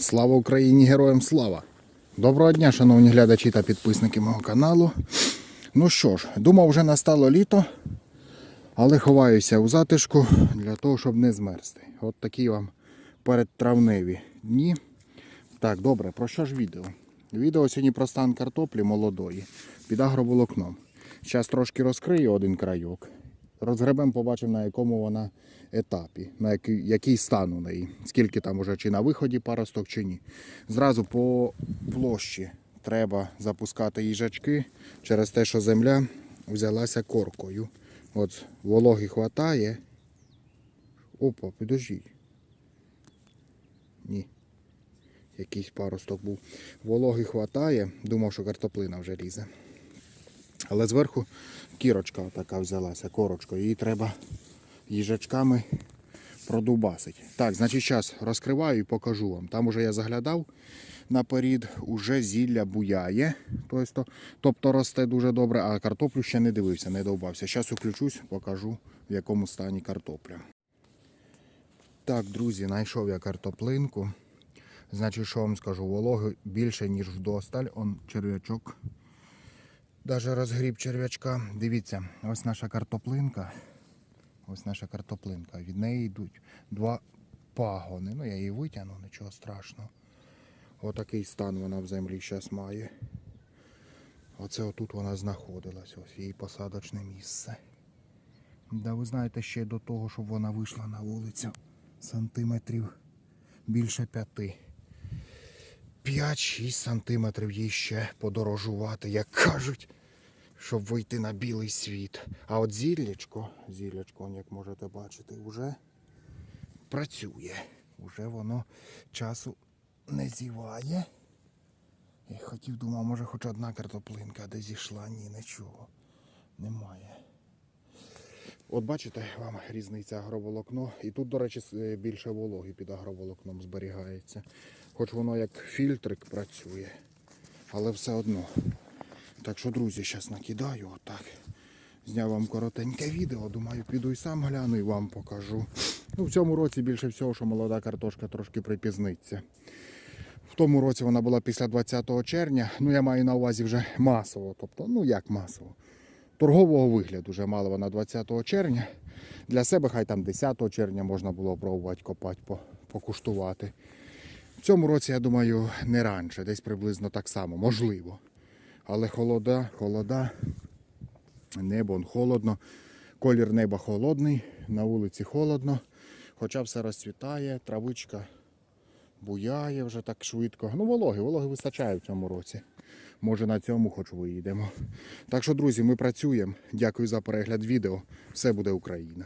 Слава Україні! Героям слава! Доброго дня, шановні глядачі та підписники мого каналу. Ну що ж, думав, вже настало літо, але ховаюся у затишку для того, щоб не змерзти. От такі вам передтравневі дні. Так, добре, про що ж відео? Відео сьогодні про стан картоплі молодої під агроволокном. Зараз трошки розкрию один крайок. Розгребем, побачимо, на якому вона етапі, на який, який стан у неї, скільки там уже чи на виході паросток, чи ні. Зразу по площі треба запускати їжачки через те, що земля взялася коркою. От вологи хватає. Опа, підождіть. Ні. Якийсь паросток був. Вологи хватає, думав, що картоплина вже лізе. Але зверху кірочка така взялася, корочка. Її треба їжачками продубасити. Так, значить, зараз розкриваю і покажу вам. Там уже я заглядав наперед, уже зілля буяє. Тобто, тобто росте дуже добре, а картоплю ще не дивився, не довбався. Зараз включусь, покажу, в якому стані картопля. Так, друзі, знайшов я картоплинку. Значить, що вам скажу, вологи більше, ніж вдосталь. Он черв'ячок Даже розгріб черв'ячка. Дивіться, ось наша картоплинка. Ось наша картоплинка. Від неї йдуть два пагони. Ну, я її витягну, нічого страшного. Отакий стан вона в землі зараз має. Оце отут вона знаходилась, ось її посадочне місце. Да ви знаєте, ще до того, щоб вона вийшла на вулицю сантиметрів більше п'яти. 5-6 сантиметрів їй ще подорожувати, як кажуть, щоб вийти на білий світ. А от зіллячко, зіллячко, як можете бачити, вже працює. Уже воно часу не зіває. Я хотів, думав, може хоч одна картоплинка де зійшла. Ні, нічого. Немає. От бачите, вам різниця агроволокно. І тут, до речі, е, більше вологи під агроволокном зберігається. Хоч воно як фільтрик працює, але все одно. Так що, друзі, зараз накидаю отак. Зняв вам коротеньке відео, думаю, піду і сам гляну і вам покажу. Ну, в цьому році більше всього, що молода картошка трошки припізниться. В тому році вона була після 20 червня. Ну, я маю на увазі вже масово. Тобто, ну як масово. Торгового вигляду вже мала вона 20 червня. Для себе хай там 10 червня можна було пробувати копати, покуштувати. В цьому році, я думаю, не раніше, десь приблизно так само, можливо. Але холода, холода, небо холодно, колір неба холодний, на вулиці холодно, хоча все розцвітає, травичка буяє вже так швидко. Ну, вологи, вологи вистачає в цьому році. Може на цьому хоч виїдемо. Так що, друзі, ми працюємо. Дякую за перегляд відео. Все буде Україна.